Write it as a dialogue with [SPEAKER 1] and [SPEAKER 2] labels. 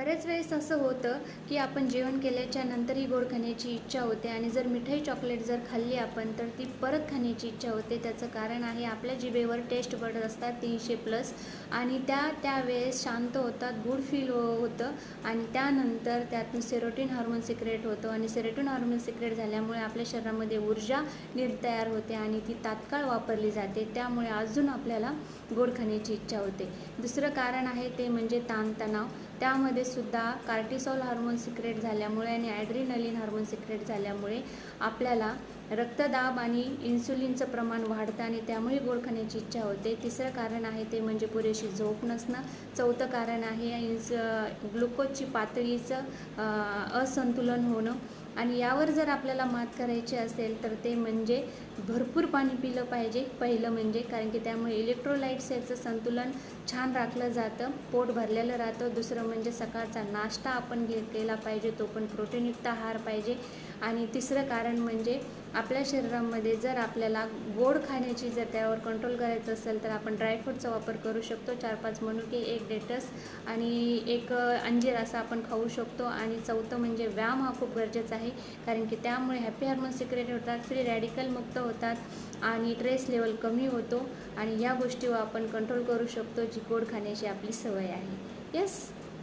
[SPEAKER 1] बऱ्याच वेळेस असं होतं की आपण जेवण केल्याच्या नंतरही गोड खाण्याची इच्छा होते आणि जर मिठाई चॉकलेट जर खाल्ली आपण तर ती परत खाण्याची इच्छा होते. त्याचं कारण आहे आपल्या जिभेवर टेस्ट पडत असतात तीनशे प्लस आणि त्या त्यावेळेस शांत होतात गुड फील हो, होतं आणि त्यानंतर त्यातून सेरोटीन हार्मोन सिक्रेट होतं आणि सेरोटीन हार्मोन सिक्रेट झाल्यामुळे आपल्या शरीरामध्ये ऊर्जा नीर तयार होते आणि ती तात्काळ वापरली जाते. त्यामुळे अजून आपल्याला गोड खाण्याची इच्छा होते. दुसरं कारण आहे ते म्हणजे ताणतणाव. त्यामध्ये सुद्धा कार्टिसॉल हार्मोन सिक्रेट झाल्यामुळे आणि ॲड्रिनलिन हार्मोन सिक्रेट झाल्यामुळे आपल्याला रक्तदाब आणि इन्सुलिनचं प्रमाण वाढतं आणि त्यामुळे गोड खाण्याची इच्छा होते. तिसरं कारण आहे ते म्हणजे पुरेशी झोप नसणं. चौथं कारण आहे इन्स ग्लुकोजची पातळीचं असंतुलन होणं. आणि यावर जर आपल्याला मात करायची असेल तर ते म्हणजे भरपूर पाणी पिलं पाहिजे. पहिलं म्हणजे कारण की त्यामुळे इलेक्ट्रोलाइट्स याचं संतुलन छान राखलं जातं पोट भरलेलं राहतं. दुसरं म्हणजे सकाळचा नाश्ता आपण घे केला पाहिजे तो पण प्रोटीनयुक्त आहार पाहिजे. आणि तिसरं कारण म्हणजे आपल्या शरीरामध्ये जर आपल्याला गोड खाण्याची जर त्यावर कंट्रोल करायचं असेल तर आपण ड्रायफ्रूटचा वापर करू शकतो. चार पाच मनुके एक डेटस आणि एक अंजीर असं आपण खाऊ शकतो. आणि चौथं म्हणजे व्यायाम हा खूप गरजेचा आहे. कारण की त्यामुळे हॅपी हार्मोन सिक्रेट होतात फ्री रॅडिकल मुक्त होतात आणि ट्रेस लेवल कमी होतो. आणि या गोष्टीवर आपण कंट्रोल करू शकतो जी गोड खाण्याची आपली सवय आहे. येस